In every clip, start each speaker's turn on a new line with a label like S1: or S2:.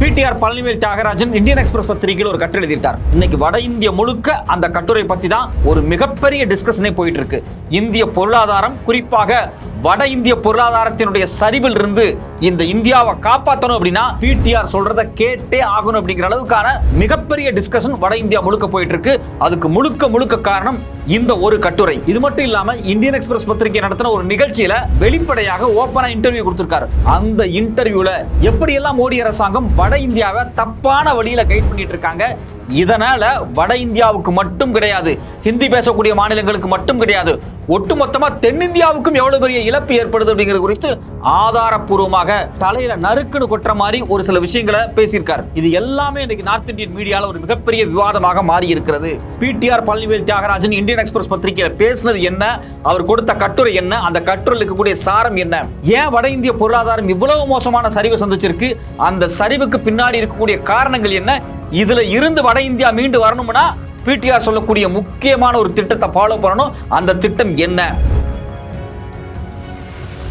S1: PTR Palanivel Thiagarajan Indian Express பத்திரிகையில் ஒரு கட்டுரை எழுதிட்டார் இன்னைக்கு வட இந்திய முழுக்க அந்த கட்டுரை பத்தி தான் ஒரு மிகப்பெரிய டிஸ்கஷனே போயிட்டு இருக்கு. இந்திய பொருளாதாரம் குறிப்பாக வட இந்திய பொருளாதாரத்தினுடைய சரிவில் இருந்து இந்த இந்தியாவை காப்பாற்றணும் அப்படின்னா பிடிஆர் சொல்றத கேட்டே ஆகணும் அப்படிங்கிற அளவுக்கான மிகப்பெரிய டிஸ்கஷன் வட இந்தியா முழுக்க போயிட்டு இருக்கு அதுக்கு முழுக்க முழுக்க காரணம் இந்த ஒரு கட்டுரை. இது மட்டும் இல்லாம இந்தியன் எக்ஸ்பிரஸ் பத்திரிகை நடத்தின ஒரு நிகழ்ச்சியில வெளிப்படையாக ஓப்பனா இன்டர்வியூ கொடுத்திருக்காரு. அந்த இன்டர்வியூல எப்படி எல்லாம் மோடி அரசாங்கம் வட இந்தியாவை தப்பான வழியில கைட் பண்ணிட்டு இருக்காங்க இதனால வட இந்தியாவுக்கு மட்டும் கிடையாது ஹிந்தி பேசக்கூடிய மாநிலங்களுக்கு மட்டும் கிடையாது ஒட்டுமொத்தமா தென்னிந்தியாவுக்கும் எவ்வளவு பெரிய இழப்பு ஏற்படுது அப்படிங்கிறது குறித்து ஆதாரப்பூர்வமாக தலையில நறுக்குன்னு கொட்டுற மாதிரி ஒரு சில விஷயங்களை பேசியிருக்காரு. இது எல்லாமே இன்னைக்கு நார்த் இந்தியன் மீடியால ஒரு மிகப்பெரிய விவாதமாக மாறி இருக்கிறது PTR Palanivel Thiagarajan Indian Express பத்திரிகையில பேசினது என்ன அவர் கொடுத்த கட்டுரை என்ன அந்த கட்டுரையில் இருக்கக்கூடிய சாரம் என்ன ஏன் வட இந்திய பொருளாதாரம் இவ்வளவு மோசமான சரிவை சந்திச்சிருக்கு அந்த சரிவுக்கு பின்னாடி இருக்கக்கூடிய காரணங்கள் என்ன இதுல இருந்து வட இந்தியா மீண்டு வரணும்னா பிடிஆர் சொல்லக்கூடிய முக்கியமான ஒரு திட்டத்தை ஃபாலோ பண்ணணும். அந்த திட்டம் என்ன?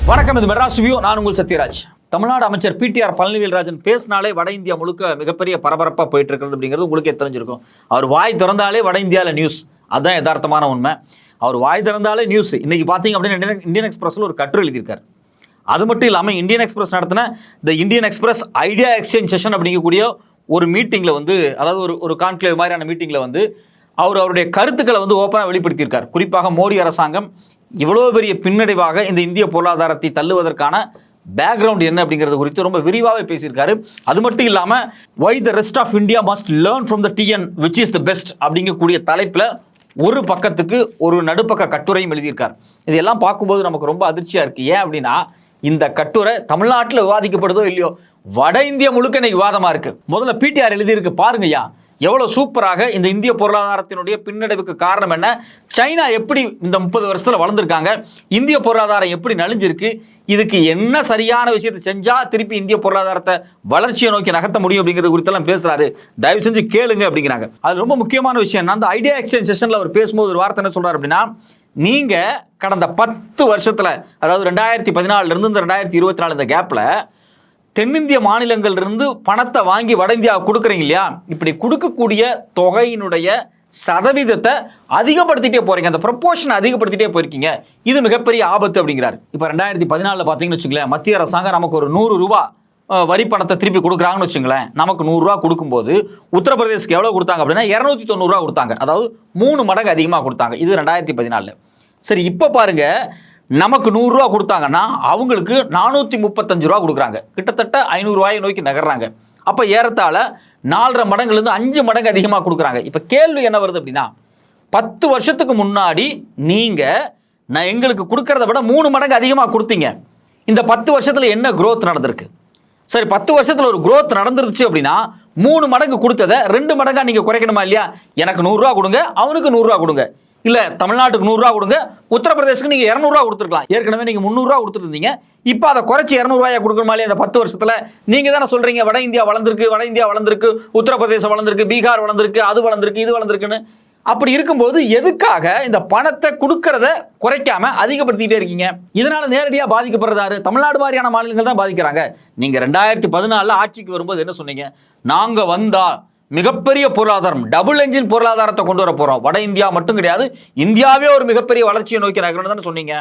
S1: வணக்கம் இது மெட்ராஸ் வியூ. நான் உங்கள் சத்யராஜ். தமிழ்நாடு அமைச்சர் பிடிஆர் பழனிவேல்ராஜன் பேசினாலே வட இந்தியா முழுக்க மிகப்பெரிய பரபரப்பாக போயிட்டு இருக்கிறது அப்படிங்கிறது உங்களுக்கே தெரிஞ்சிருக்கும். அவர் வாய் திறந்தாலே வட இந்தியாவில் நியூஸ் அதுதான் யதார்த்தமான உண்மை. அவர் வாய் திறந்தாலே நியூஸ் இன்னைக்கு பார்த்தீங்க அப்படின்னா இந்தியன் எக்ஸ்பிரஸில் ஒரு கட்டுரை எழுதியிருக்காரு. அது மட்டும் இல்லாமல் இந்தியன் எக்ஸ்பிரஸ் நடத்தின இந்த Indian Express idea exchange session அப்படிங்கக்கூடிய ஒரு மீட்டிங்கில் வந்து அதாவது ஒரு ஒரு கான்க்ளேவ் மாதிரியான மீட்டிங்கில் வந்து அவர் அவருடைய கருத்துக்களை வந்து ஓப்பனாக வெளிப்படுத்தியிருக்கார். குறிப்பாக மோடி அரசாங்கம் இவ்வளோ பெரிய பின்னடைவாக இந்த இந்திய பொருளாதாரத்தை தள்ளுவதற்கான பேக்ரவுண்ட் என்ன அப்படிங்கிறது குறித்து ரொம்ப விரிவாகவே பேசியிருக்காரு. அது மட்டும் இல்லாமல் why the rest of India must learn from the TN which is the best அப்படிங்கக்கூடிய தலைப்பில் ஒரு பக்கத்துக்கு ஒரு நடுப்பக்க கட்டுரையும் எழுதியிருக்கார். இதெல்லாம் பார்க்கும்போது நமக்கு ரொம்ப அதிர்ச்சியாக இருக்குது ஏன் அப்படின்னா இந்த கட்டுரை தமிழ்நாட்டில் விவாதிக்கப்படுதோ இல்லையோ வட இந்தியா முழுக்க இன்னைக்கு விவாதமாக இருக்கு. முதல்ல பிடிஆர் எழுதியிருக்கு. பாருங்கய்யா. எவ்வளோ சூப்பராக இந்த இந்திய பொருளாதாரத்தினுடைய பின்னடைவுக்கு காரணம் என்ன? சைனா எப்படி இந்த முப்பது வருஷத்தில் வளர்ந்துருக்காங்க? இந்திய பொருளாதாரம் எப்படி நலிஞ்சிருக்கு? இதுக்கு என்ன சரியான விஷயத்தை செஞ்சால் திருப்பி இந்திய பொருளாதாரத்தை வளர்ச்சியை நோக்கி நகர்த்த முடியும் அப்படிங்கிறது குறித்தெல்லாம் பேசுகிறாரு தயவு செஞ்சு கேளுங்க அப்படிங்கிறாங்க. அது ரொம்ப முக்கியமான விஷயம் என்ன? அந்த ஐடியா எக்ஸ்சேஞ்ச் செஷனில் அவர் பேசும்போது ஒரு வார்த்தை என்ன சொல்கிறார் அப்படின்னா நீங்கள் கடந்த பத்து வருஷத்தில் அதாவது ரெண்டாயிரத்தி பதினாலிருந்து இந்த ரெண்டாயிரத்தி இருபத்தி நாலு இந்த கேப்பில் தென்னிந்திய மாநிலங்கள்ல இருந்து பணத்தை வாங்கி வட இந்தியாவுக்கு கொடுக்குறீங்க இல்லையா? இப்படி கொடுக்கக்கூடிய தொகையினுடைய சதவீதத்தை அதிகப்படுத்திட்டே போறீங்க. அந்த ப்ரொப்போர்ஷன் அதிகப்படுத்திட்டே போயிருக்கீங்க. இது மிகப்பெரிய ஆபத்து அப்படிங்கிறார். இப்போ ரெண்டாயிரத்தி பதினாலில் பார்த்தீங்கன்னு வச்சுங்களேன் மத்திய அரசாங்கம் நமக்கு ஒரு நூறு ரூபா வரி பணத்தை திருப்பி கொடுக்குறாங்கன்னு வச்சுங்களேன் நமக்கு நூறுரூவா கொடுக்கும்போது உத்தரப்பிரதேஷ்க்கு எவ்வளோ கொடுத்தாங்க அப்படின்னா இரநூத்தி தொண்ணூறுரூவா கொடுத்தாங்க. அதாவது மூணு மடங்கு அதிகமாக கொடுத்தாங்க. இது ரெண்டாயிரத்தி பதினாலில். சரி இப்போ பாருங்க நமக்கு நூறுரூவா கொடுத்தாங்கன்னா அவங்களுக்கு நானூற்றி முப்பத்தஞ்சு ரூபா கொடுக்குறாங்க. கிட்டத்தட்ட ஐநூறுரூவாயை நோக்கி நகர்றாங்க. அப்போ ஏறத்தாழ நாலரை மடங்குலேருந்து அஞ்சு மடங்கு அதிகமாக கொடுக்குறாங்க. இப்போ கேள்வி என்ன வருது அப்படின்னா பத்து வருஷத்துக்கு முன்னாடி நீங்கள் நான் எங்களுக்கு கொடுக்கறத விட மூணு மடங்கு அதிகமாக கொடுத்தீங்க. இந்த பத்து வருஷத்தில் என்ன க்ரோத் நடந்திருக்கு? சரி பத்து வருஷத்தில் ஒரு குரோத் நடந்துருச்சு அப்படின்னா மூணு மடங்கு கொடுத்ததை ரெண்டு மடங்காக நீங்கள் குறைக்கணுமா இல்லையா? எனக்கு நூறுரூவா கொடுங்க அவனுக்கு நூறுரூவா கொடுங்க. இல்ல தமிழ்நாட்டுக்கு நூறுரூவா கொடுங்க. உத்தரப்பிரதேசத்துக்கு நீங்க இரநூறுவா கொடுத்துருக்கலாம். ஏற்கனவே நீங்க முந்நூறுரூவா கொடுத்துருந்தீங்க. இப்போ அதை குறைச்சி இரநூறுவாயா கொடுக்குற மாதிரி அந்த பத்து வருஷத்துல? நீங்க தானே சொல்றீங்க வட இந்தியா வளர்ந்துருக்கு வட இந்தியா வளர்ந்துருக்கு உத்தரப்பிரதேசம் வளர்ந்துருக்கு பீகார் வளர்ந்துருக்கு அது வளர்ந்துருக்கு இது வளர்ந்துருக்குன்னு. அப்படி இருக்கும்போது எதுக்காக இந்த பணத்தை கொடுக்கறத குறைக்காம அதிகப்படுத்திட்டே இருக்கீங்க? இதனால நேரடியாக பாதிக்கப்படுறதாரு தமிழ்நாடு மாதிரியான மாநிலங்கள் தான் பாதிக்கிறாங்க. நீங்க ரெண்டாயிரத்தி பதினாலில் ஆட்சிக்கு வரும்போது என்ன சொன்னீங்க? நாங்க வந்தா மிகப்பெரிய பொருளாதாரம் டபுள் என்ஜின் பொருளாதாரத்தை கொண்டு வர போகிறோம் வட இந்தியா மட்டும் கிடையாது. இந்தியாவே ஒரு மிகப்பெரிய வளர்ச்சியை நோக்கி நகரணும் தானே சொன்னீங்க.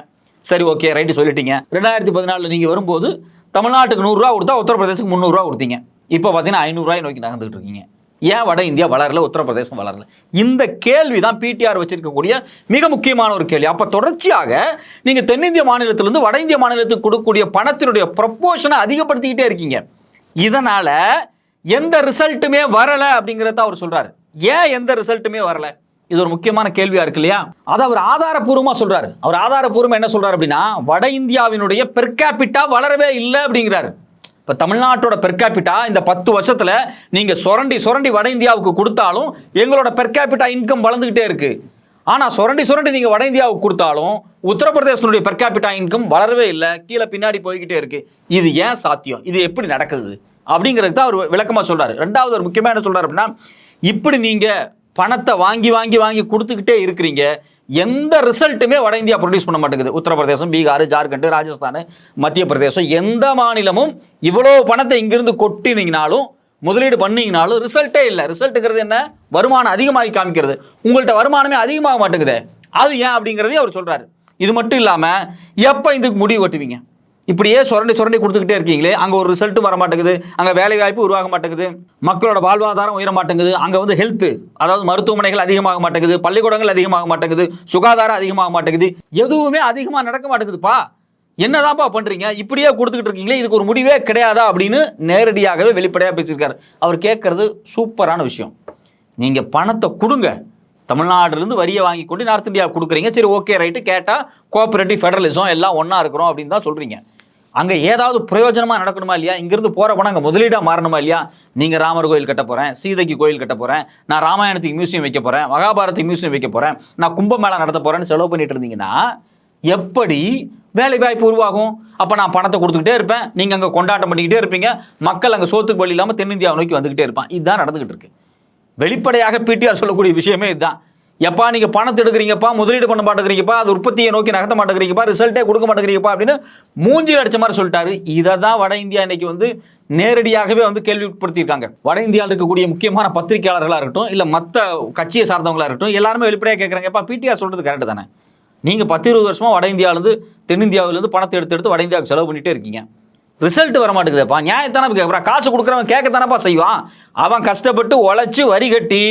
S1: சரி ஓகே ரைட்டு சொல்லிட்டீங்க. ரெண்டாயிரத்தி பதினாலில் நீங்கள் வரும்போது தமிழ்நாட்டுக்கு நூறுரூவா கொடுத்தா உத்தரப்பிரதேசத்துக்கு முந்நூறுரூவா கொடுத்தீங்க. இப்போ பார்த்தீங்கன்னா ஐநூறுரூவாய் நோக்கி நகர்ந்துட்டு இருக்கீங்க. ஏன் வட இந்தியா வளரல உத்தரப்பிரதேசம் வளரல? இந்த கேள்வி தான் பிடிஆர் வச்சிருக்கக்கூடிய மிக முக்கியமான ஒரு கேள்வி. அப்போ தொடர்ச்சியாக நீங்கள் தென்னிந்திய மாநிலத்திலிருந்து வட இந்திய மாநிலத்துக்கு கொடுக்கக்கூடிய பணத்தினுடைய ப்ரப்போஷனை அதிகப்படுத்திக்கிட்டே இருக்கீங்க. இதனால் எந்த ரிசல்ட்டுமே வரல அப்படிங்கிறத அவர் சொல்றாரு. ஏன் எந்த ரிசல்ட்டுமே வரல? இது ஒரு முக்கியமான கேள்வியா இருக்கு இல்லையா? அதை அவர் ஆதாரப்பூர்வமா சொல்றாரு. அவர் ஆதாரப்பூர்வமா என்ன சொல்றாரு அப்படின்னா வட இந்தியாவினுடைய பெர்காபிட்டா வளரவே இல்லை அப்படிங்கிறாரு. இப்போ தமிழ்நாட்டோட பெர்காபிட்டா இந்த பத்து வருஷத்தில் நீங்கள் சுரண்டி சுரண்டி வட இந்தியாவுக்கு கொடுத்தாலும் எங்களோட பெர்காபிட்டா இன்கம் வளர்ந்துக்கிட்டே இருக்கு. ஆனால் சுரண்டி சுரண்டி நீங்கள் வட இந்தியாவுக்கு கொடுத்தாலும் உத்தரப்பிரதேசனுடைய பெர்காபிட்டா இன்கம் வளரவே இல்லை. கீழே பின்னாடி போய்கிட்டே இருக்கு. இது ஏன் சாத்தியம்? இது எப்படி நடக்குது? அப்படிங்கிறது தான் அவர் விளக்கமாக சொல்கிறார் ரெண்டாவது ஒரு முக்கியமாக என்ன சொல்கிறார் அப்படின்னா இப்படி நீங்கள் பணத்தை வாங்கி வாங்கி வாங்கி கொடுத்துக்கிட்டே இருக்கிறீங்க எந்த ரிசல்ட்டுமே வட இந்தியா ப்ரொடியூஸ் பண்ண மாட்டேங்குது. உத்தரப்பிரதேசம் பீகார் ஜார்க்கண்ட் ராஜஸ்தான் மத்திய பிரதேசம் எந்த மாநிலமும் இவ்வளோ பணத்தை இங்கிருந்து கொட்டினீங்கனாலும் முதலீடு பண்ணீங்கனாலும் ரிசல்ட்டே இல்லை. ரிசல்ட்டுங்கிறது என்ன? வருமானம் அதிகமாகி காமிக்கிறது. உங்கள்கிட்ட வருமானமே அதிகமாக மாட்டேங்குது. அது ஏன் அப்படிங்கிறதையும் அவர் சொல்கிறாரு இது மட்டும் இல்லாமல் எப்போ இதுக்கு முடிவு கட்டுவீங்க? இப்படியே சுரண்டி சுரண்டி கொடுத்துக்கிட்டே இருக்கீங்களே அங்கே ஒரு ரிசல்ட் வர மாட்டேங்குது அங்கே வேலை வாய்ப்பு உருவாக மாட்டேங்குது மக்களோட வாழ்வாதாரம் உயர மாட்டேங்குது அங்கே வந்து ஹெல்த் அதாவது மருத்துவமனைகள் அதிகமாக மாட்டேங்குது பள்ளிக்கூடங்கள் அதிகமாக மாட்டேங்குது சுகாதாரம் அதிகமாக மாட்டேங்குது எதுவுமே அதிகமாக நடக்க மாட்டேங்குதுப்பா. என்னதான்ப்பா பண்ணுறீங்க இப்படியே கொடுத்துக்கிட்டு இருக்கீங்களே இதுக்கு ஒரு முடிவே கிடையாதா அப்படின்னு நேரடியாகவே வெளிப்படையாக பேசியிருக்காரு. அவர் கேட்குறது சூப்பரான விஷயம். நீங்கள் பணத்தை கொடுங்க. தமிழ்நாட்டிலேருந்து வரியை வாங்கி கொண்டு நார்த் இந்தியா கொடுக்குறீங்க. சரி ஓகே ரைட்டு கேட்டால் கோஆப்ரேட்டிவ் ஃபெடரலிசம் எல்லாம் ஒன்றா இருக்கிறோம் அப்படின்னு தான் சொல்கிறீங்க அங்கே ஏதாவது பிரயோஜனமாக நடக்கணுமா இல்லையா? இங்கேருந்து போகிற பணம் அங்கே முதலீடாக மாறணுமா இல்லையா? நீங்கள் ராமர் கோயில் கட்ட போகிறேன் சீதைக்கு கோயில் கட்ட போகிறேன் நான் ராமாயணத்துக்கு மியூசியம் வைக்க போகிறேன் மகாபாரத்துக்கு மியூசியம் வைக்க போகிறேன் நான் கும்பமேளா நடத்த போகிறேன்னு செலவு பண்ணிட்டு இருந்தீங்கன்னா எப்படி வேலை வாய்ப்பு உருவாகும்? அப்போ நான் பணத்தை கொடுத்துக்கிட்டே இருப்பேன் நீங்கள் அங்கே கொண்டாட்டம் பண்ணிக்கிட்டே இருப்பீங்க மக்கள் அங்கே சோத்துக்கு வழி இல்லாமல் தென்னிந்தியாவை நோக்கி வந்துக்கிட்டே இருப்பான். இதுதான் நடந்துகிட்டு இருக்கு. வெளிப்படையாக பிடிஆர் சொல்லக்கூடிய விஷயமே இதுதான். எப்பா நீங்க பணத்தை எடுக்கிறீங்கப்பா முதலீடு பண்ண மாட்டேங்கிறீங்கப்பா அது உற்பத்தியை நோக்கி நகர்த்த மாட்டேங்கிறீங்கப்பா ரிசல்ட்டே கொடுக்க மாட்டேங்கிறீங்கப்பா அப்படின்னு மூஞ்சில் அடிச்ச மாதிரி சொல்லிட்டாரு. இதை தான் வட இந்தியா இன்னைக்கு வந்து நேரடியாகவே வந்து கேள்வி உட்படுத்தியிருக்காங்க வட இந்தியாவில் இருக்கக்கூடிய முக்கியமான பத்திரிகையாளர்களாக இருக்கட்டும் இல்லை மற்ற கட்சியை சார்ந்தவங்களாக இருக்கட்டும் எல்லாருமே வெளிப்படையாக கேட்குறாங்கப்பா பிடிஆர் சொல்றது கரெக்டு தானே? நீங்கள் பத்து இருபது வருஷமாக வட இந்தியாவிலேருந்து தென்னிந்தியாவிலேருந்து பணத்தை எடுத்து எடுத்து வட இந்தியாவுக்கு செலவு பண்ணிகிட்டே இருக்கீங்க. ரிசல்ட் வர மாட்டேங்குதுப்பா நியாயத்தானே கேட்குறான் காசு கொடுக்குறவன் கேட்கத்தானப்பா செய்வான். அவன் கஷ்டப்பட்டு உழைச்சி வரி கட்டி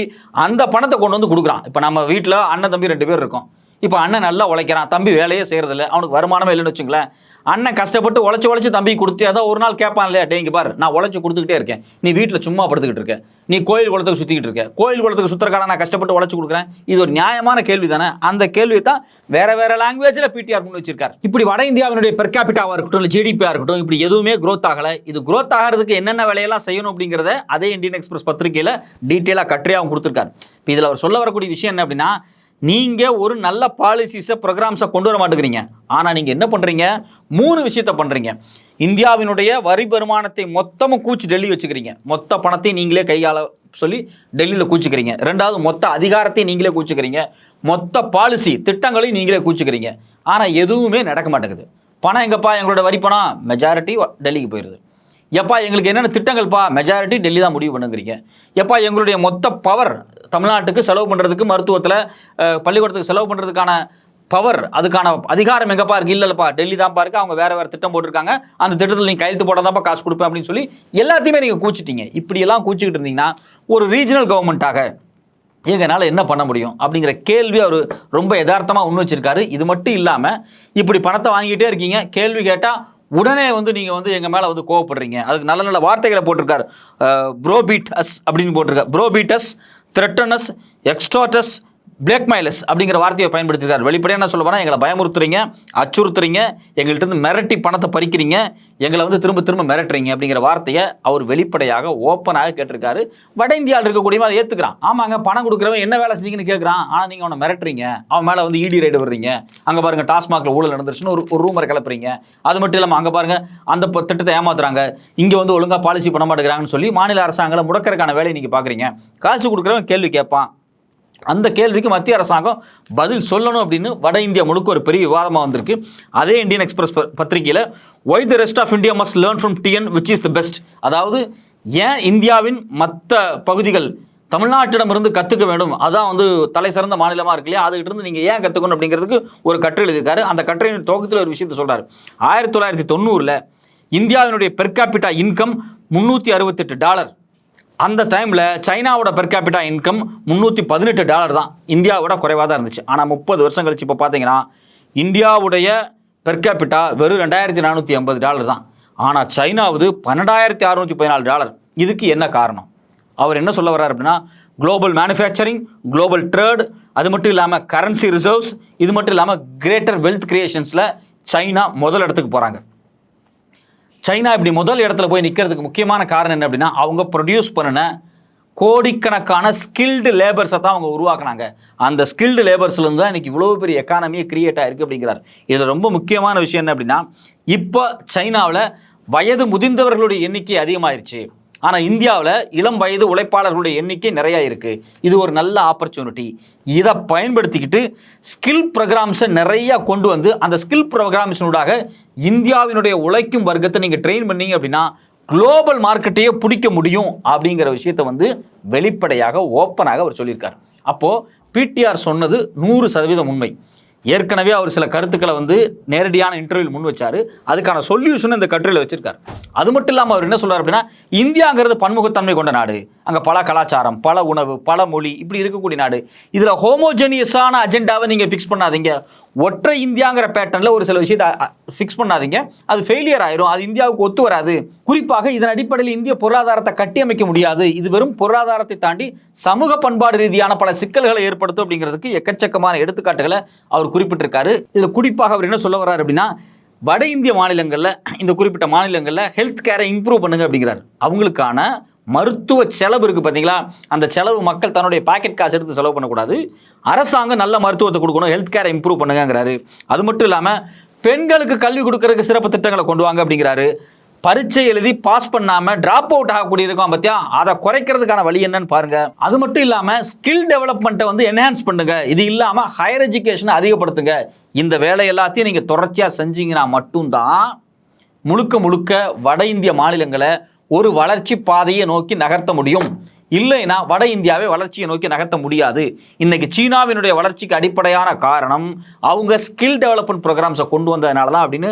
S1: அந்த பணத்தை கொண்டு வந்து கொடுக்குறான். இப்போ நம்ம வீட்டில் அண்ணன் தம்பி ரெண்டு பேர் இருக்கோம். இப்போ அண்ணன் நல்லா உழைக்கிறான். தம்பி வேலையே செய்கிறதில்ல அவனுக்கு வருமானமே இல்லைன்னு வச்சுங்களேன். அண்ணன் கஷ்டப்பட்டு உழைச்சி உழைச்சி தம்பி கொடுத்து அதான் ஒரு நாள் கேட்பான் இல்லையா? டேங்க பாரு நான் உழைச்சி கொடுத்துக்கிட்டே இருக்கேன். நீ வீட்டில் சும்மா படுத்துக்கிட்டு இருக்க. நீ கோயில் குளத்துக்கு சுற்றிக்கிட்டு இருக்க. கோயில் குளத்துக்கு சுற்றுறக்கான நான் கஷ்டப்பட்டு உழைச்சி கொடுக்குறேன். இது ஒரு நியாயமான கேள்வி தானே அந்த கேள்வி தான் வேற வேற லாங்குவேஜில் பிடிஆர் முன் வச்சிருக்காரு. இப்படி வட இந்தியாவினுடைய பெர் கேபிட்டாவாக இருக்கட்டும் இல்லை ஜிடிபியாக இருக்கட்டும் இப்படி எதுவுமே க்ரோத் ஆகலை. இது க்ரோத் ஆகிறதுக்கு என்னென்ன வேலையெல்லாம் செய்யணும் அப்படிங்கிறத அதே இந்தியன் எக்ஸ்பிரஸ் பத்திரிகையில் டீட்டெயிலாக கட்டுரையாகவும் கொடுத்துருக்காரு. இப்போ இதில் அவர் சொல்ல வரக்கூடிய விஷயம் என்ன அப்படின்னா நீங்கள் ஒரு நல்ல பாலிசிஸை ப்ரோக்ராம்ஸை கொண்டு வர மாட்டேங்கிறீங்க. ஆனால் நீங்கள் என்ன பண்ணுறீங்க மூணு விஷயத்த பண்ணுறீங்க இந்தியாவினுடைய வரி வருமானத்தை மொத்தமும் கூச்சி டெல்லி வச்சுக்கிறீங்க. மொத்த பணத்தையும் நீங்களே கையால் சொல்லி டெல்லியில் கூச்சிக்கிறீங்க. ரெண்டாவது மொத்த அதிகாரத்தையும் நீங்களே கூச்சிக்கிறீங்க. மொத்த பாலிசி திட்டங்களையும் நீங்களே கூச்சிக்கிறீங்க. ஆனால் எதுவுமே நடக்க மாட்டேங்குது. பணம் எங்கப்பா? எங்களோட வரி பணம். மெஜாரிட்டி டெல்லிக்கு போயிடுது எப்பா எங்களுக்கு என்னென்ன திட்டங்கள்ப்பா? மெஜாரிட்டி டெல்லி தான் முடிவு பண்ணுங்கிறீங்க. எப்பா எங்களுடைய மொத்த பவர் தமிழ்நாட்டுக்கு செலவு பண்ணுறதுக்கு மருத்துவத்தில் பள்ளிக்கூடத்துக்கு செலவு பண்ணுறதுக்கான பவர் அதுக்கான அதிகாரம் எங்கப்பா இருக்கு? இல்லைல்லப்பா டெல்லி தான்ப்பா பாருக்கு அவங்க வேற வேற திட்டம் போட்டிருக்காங்க. அந்த திட்டத்தில் நீங்கள் கையெழுத்து போட்டாதான்ப்பா காசு கொடுப்பேன் அப்படின்னு சொல்லி எல்லாத்தையுமே நீங்கள் கூச்சிட்டீங்க. இப்படியெல்லாம் கூச்சிக்கிட்டு இருந்தீங்கன்னா ஒரு ரீஜனல் கவர்மெண்ட்டாக எங்களால் என்ன பண்ண முடியும்? அப்படிங்கிற கேள்வி அவர் ரொம்ப யதார்த்தமாக ஒன்று வச்சிருக்காரு. இது மட்டும் இல்லாமல் இப்படி பணத்தை வாங்கிட்டே இருக்கீங்க. கேள்வி கேட்டால் உடனே வந்து நீங்கள் வந்து எங்கள் மேலே வந்து கோவப்படுறீங்க. அதுக்கு நல்ல நல்ல வார்த்தைகளை போட்டிருக்காரு. ப்ரோபீட் அஸ் அப்படின்னு போட்டிருக்காரு. ப்ரோபீட்டஸ் threatenous, extortus, பிளாக் மைலஸ் அப்படிங்கிற வார்த்தையை பயன்படுத்திருக்காரு வெளிப்படையாக என்ன சொல்ல போனால் எங்களை பயமுறுத்துறீங்க அச்சுறுத்துறீங்க எங்கள்கிட்ட இருந்து மிரட்டி பணத்தை பறிக்கிறீங்க எங்களை வந்து திரும்ப திரும்ப மிரட்டுறீங்க அப்படிங்கிற வார்த்தையை அவர் வெளிப்படையாக ஓப்பனாக கேட்டிருக்காரு. வட இந்தியாவில் இருக்கக்கூடியவங்க அதை ஏற்றுக்கிறான் ஆமாங்க பணம் கொடுக்குறவன் என்ன வேலை செஞ்சீங்கன்னு கேட்குறான் ஆனால் நீங்கள் அவனை மிரட்டுறீங்க. அவன் மேலே வந்து இடி ரைடு வர்றீங்க அங்கே பாருங்கள் டாஸ்மாகில் ஊழல் நடந்துருச்சுன்னு ஒரு ஒரு ரூமரை கிளப்புறீங்க. அது மட்டும் இல்லாமல் அங்கே பாருங்க அந்த திட்டத்தை ஏமாத்துறாங்க. இங்கே வந்து ஒழுங்காக பாலிசி பண்ண மாட்டேங்கிறாங்கன்னு சொல்லி மாநில அரசாங்கங்களை முடக்கிறதுக்கான வேலையை நீங்கள் பார்க்குறீங்க காசு கொடுக்குறவன் கேள்வி கேட்பான். அந்த கேள்விக்கு மத்திய அரசாங்கம் பதில் சொல்லணும் அப்படின்னு வட இந்தியா முழுக்க ஒரு பெரிய விவாதமாக வந்திருக்கு. அதே இந்தியன் எக்ஸ்பிரஸ் ப- why the rest of India must learn from TN which is the best அதாவது ஏன் இந்தியாவின் மற்ற பகுதிகள் தமிழ்நாட்டிடமிருந்து கற்றுக்க வேண்டும்? அதான் வந்து தலை சிறந்த மாநிலமாக இருக்கு இல்லையா? அதுக்கிட்டிருந்து நீங்கள் ஏன் கற்றுக்கணும் அப்படிங்கிறதுக்கு ஒரு கட்டுரை எழுதியிருக்காரு. அந்த கட்டுரையின் துவக்கத்தில் ஒரு விஷயத்தை சொல்கிறார் ஆயிரத்தி தொள்ளாயிரத்தி தொண்ணூறில் இந்தியாவினுடைய பெர்காபிட்டா இன்கம் முந்நூற்றி அறுபத்தெட்டு டாலர். அந்த டைமில் சைனாவோட பெர் கேபிட்டா இன்கம் முந்நூற்றி பதினெட்டு டாலர் தான். இந்தியாவோட குறைவாக தான் இருந்துச்சு. ஆனால் முப்பது வருஷம் கழிச்சு இப்போ பார்த்தீங்கன்னா இந்தியாவுடைய பெர் கேபிட்டா வெறும் ரெண்டாயிரத்தி நானூற்றி ஐம்பது டாலர் தான். ஆனால் சைனாவது பன்னெண்டாயிரத்தி அறுநூற்றி பதினாலு டாலர் இதுக்கு என்ன காரணம்? அவர் என்ன சொல்ல வர்றார் அப்படின்னா குளோபல் மேனுஃபேக்சரிங் குளோபல் ட்ரேட் அது மட்டும் இல்லாமல் கரன்சி ரிசர்வ்ஸ் இது மட்டும் இல்லாமல் கிரேட்டர் வெல்த் கிரியேஷன்ஸில் சைனா முதல் இடத்துக்கு போகிறாங்க சைனா இப்படி முதல் இடத்துல போய் நிற்கிறதுக்கு முக்கியமான காரணம் என்ன அப்படின்னா அவங்க ப்ரொடியூஸ் பண்ணின கோடிக்கணக்கான ஸ்கில்டு லேபர்ஸை தான் அவங்க உருவாக்குனாங்க. அந்த ஸ்கில்டு லேபர்ஸ்லேருந்து தான் இன்றைக்கி இவ்வளோ பெரிய எக்கானமியே கிரியேட் ஆகிருக்கு அப்படிங்கிறார். இதில் ரொம்ப முக்கியமான விஷயம் என்ன அப்படின்னா இப்போ சைனாவில் வயது முதிர்ந்தவர்களுடைய எண்ணிக்கை அதிகமாயிருச்சு. ஆனால் இந்தியாவில் இளம் வயது உழைப்பாளர்களுடைய எண்ணிக்கை நிறையா இருக்குது இது ஒரு நல்ல ஆப்பர்ச்சுனிட்டி இதை பயன்படுத்திக்கிட்டு ஸ்கில் ப்ரோக்ராம்ஸை நிறையா கொண்டு வந்து அந்த ஸ்கில் ப்ரோக்ராம்ஸினூடாக இந்தியாவினுடைய உழைக்கும் வர்க்கத்தை நீங்கள் ட்ரெயின் பண்ணீங்க அப்படின்னா குளோபல் மார்க்கெட்டையே பிடிக்க முடியும் அப்படிங்கிற விஷயத்தை வந்து வெளிப்படையாக ஓப்பனாக அவர் சொல்லியிருக்கார். அப்போது பிடிஆர் சொன்னது நூறு சதவீதம் உண்மை. ஏற்கனவே அவர் சில கருத்துக்களை வந்து நேரடியான இன்டர்வியூ முன் வச்சார். அதுக்கான சொல்யூஷன் இந்த கட்டுரையில் வச்சிருக்காரு. அது மட்டும் இல்லாமல் அவர் என்ன சொல்கிறார் அப்படின்னா இந்தியாங்கிறது பன்முகத்தன்மை கொண்ட நாடு. அங்கே பல கலாச்சாரம் பல உணவு பல மொழி இப்படி இருக்கக்கூடிய நாடு. இதில் ஹோமோஜெனியஸான அஜெண்டாவை நீங்கள் ஃபிக்ஸ் பண்ணாதீங்க. ஒற்றை இந்தியாங்கிற பேட்டர்னில் ஒரு சில விஷயத்தை ஃபிக்ஸ் பண்ணாதீங்க. அது ஃபெயிலியர் ஆயிரும் அது இந்தியாவுக்கு ஒத்து வராது. குறிப்பாக இதன் அடிப்படையில் இந்திய பொருளாதாரத்தை கட்டியமைக்க முடியாது. இது வெறும் பொருளாதாரத்தை தாண்டி சமூக பண்பாடு ரீதியான பல சிக்கல்களை ஏற்படுத்தும் அப்படிங்கிறதுக்கு எக்கச்சக்கமான எடுத்துக்காட்டுகளை அவர் குறிப்பிட்டிருக்காரு. இதில் குறிப்பாக அவர் என்ன சொல்ல வர்றாரு அப்படின்னா வட இந்திய மாநிலங்களில் இந்த குறிப்பிட்ட மாநிலங்களில் ஹெல்த் கேரை இம்ப்ரூவ் பண்ணுங்க அப்படிங்கிறார். அவங்களுக்கான மருத்துவ செலவு இருக்குது பார்த்தீங்களா அந்த செலவு மக்கள் தன்னுடைய பாக்கெட் காசு எடுத்து செலவு பண்ணக்கூடாது. அரசாங்கம் நல்ல மருத்துவத்தை கொடுக்கணும் ஹெல்த் கேரை இம்ப்ரூவ் பண்ணுங்கிறாரு அது மட்டும் இல்லாமல் பெண்களுக்கு கல்வி கொடுக்கறதுக்கு சிறப்பு திட்டங்களை கொண்டு வாங்க அப்படிங்கிறாரு. பரீட்சை எழுதி பாஸ் பண்ணாம டிராப் அவுட் ஆகக்கூடிய இருக்கோம் பத்தியா? அதை குறைக்கிறதுக்கான வழி என்னன்னு பாருங்க. அது மட்டும் இல்லாம ஸ்கில் டெவலப்மெண்ட்டை வந்து என்ஹான்ஸ் பண்ணுங்க. இது இல்லாம ஹையர் எஜுகேஷனை அதிகப்படுத்துங்க. இந்த வேலை எல்லாத்தையும் நீங்க தொடர்ச்சியா செஞ்சீங்கன்னா மட்டும்தான் முழுக்க முழுக்க வட இந்திய மாநிலங்களை ஒரு வளர்ச்சி பாதையை நோக்கி நகர்த்த முடியும். இல்லைன்னா வட இந்தியாவை வளர்ச்சியை நோக்கி நகர்த்த முடியாது. இன்னைக்கு சீனாவினுடைய வளர்ச்சிக்கு அடிப்படையான காரணம் அவங்க ஸ்கில் டெவலப்மெண்ட் ப்ரோக்ராம்ஸை கொண்டு வந்ததுனால தான் அப்படின்னு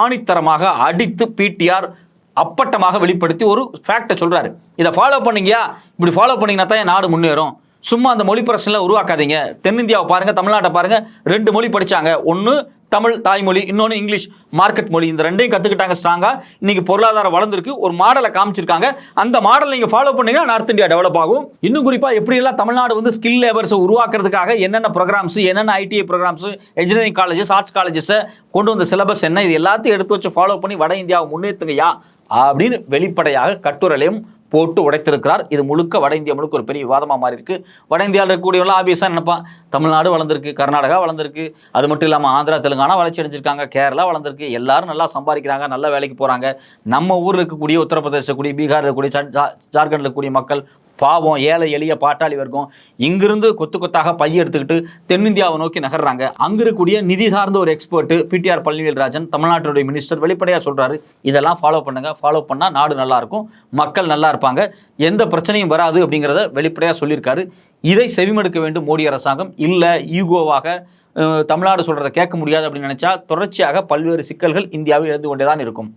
S1: ஆணித்தரமாக அடித்து பிடிஆர் அப்பட்டமாக வெளிப்படுத்தி ஒரு ஃபேக்டை சொல்கிறாரு இதை ஃபாலோ பண்ணீங்கயா? இப்படி ஃபாலோ பண்ணீங்கன்னா தான் என் நாடு முன்னேறும். சும்மா அந்த மொழி பிரச்சனை உருவாக்காதீங்க. தென்னிந்தியாவை பாருங்கள் தமிழ்நாட்டை பாருங்கள் ரெண்டு மொழி படிச்சாங்க. ஒன்று தமிழ் தாய்மொழி இன்னொன்று இங்கிலீஷ் மார்க்கெட் மொழி. இந்த ரெண்டையும் கற்றுக்கிட்டாங்க ஸ்ட்ராங்காக இன்றைக்கி பொருளாதாரம் வளர்ந்துருக்கு. ஒரு மாடலை காமிச்சிருக்காங்க. அந்த மாடலை நீங்கள் ஃபாலோ பண்ணீங்கன்னா நார்த் இந்தியா டெவலப் ஆகும். இன்னும் குறிப்பாக எப்படியெல்லாம் தமிழ்நாடு வந்து ஸ்கில் லேபர்ஸை உருவாக்குறதுக்காக என்னென்ன ப்ரோக்ராம்ஸ் என்னென்ன ITI programs engineering colleges arts காலேஜஸை கொண்டு வந்த சிலபஸ் என்ன இது எல்லாத்தையும் எடுத்து வச்சு ஃபாலோ பண்ணி வட இந்தியாவை முன்னேற்றுங்கய்யா அப்படின்னு வெளிப்படையாக கட்டுரையிலையும் போட்டு உடைத்திருக்கிறார். இது முழுக்க வட இந்தியா முழுக்க ஒரு பெரிய விவாதமாக மாறி இருக்கு வட இந்தியாவில் இருக்கக்கூடியவங்களாம் ஆபியஸாக நினைப்பான் தமிழ்நாடு வளர்ந்துருக்கு கர்நாடகா வளர்ந்துருக்கு. அது மட்டும் இல்லாமல் ஆந்திரா தெலுங்கானா வளர்ச்சி அடைஞ்சிருக்காங்க. கேரளா வளர்ந்துருக்கு. எல்லாரும் நல்லா சம்பாதிக்கிறாங்க நல்ல வேலைக்கு போகிறாங்க நம்ம ஊரில் இருக்கக்கூடிய உத்தரப்பிரதேச கூடிய பீகார் இருக்கக்கூடிய ஜா- ஜா- ஜார்க்கண்டில் இருக்கக்கூடிய மக்கள் பாவம் ஏழை எளிய பாட்டாளி வர்க்கம் இங்கிருந்து கொத்து கொத்தாக பைய எடுத்துக்கிட்டு தென்னிந்தியாவை நோக்கி நகர்றாங்க. அங்க இருக்கக்கூடிய நிதி சார்ந்த ஒரு எக்ஸ்பர்ட் பிடிஆர் பழனிவேல்ராஜன் தமிழ்நாட்டினுடைய தமிழ்நாட்டுடைய மினிஸ்டர் வெளிப்படையாக சொல்றாரு. இதெல்லாம் ஃபாலோ பண்ணுங்க. ஃபாலோ பண்ணால் நாடு நல்லா இருக்கும். மக்கள் நல்லா இருப்பாங்க. எந்த பிரச்சனையும் வராது அப்படிங்கிறத வெளிப்படையாக சொல்லியிருக்காரு. இதை செவிமடுக்க வேண்டும் மோடி அரசாங்கம். இல்லை ஈகோவாக தமிழ்நாடு சொல்கிறத கேட்க முடியாது அப்படின்னு நினச்சா தொடர்ச்சியாக பல்வேறு சிக்கல்கள் இந்தியாவில் எழுந்து கொண்டே தான் இருக்கும்.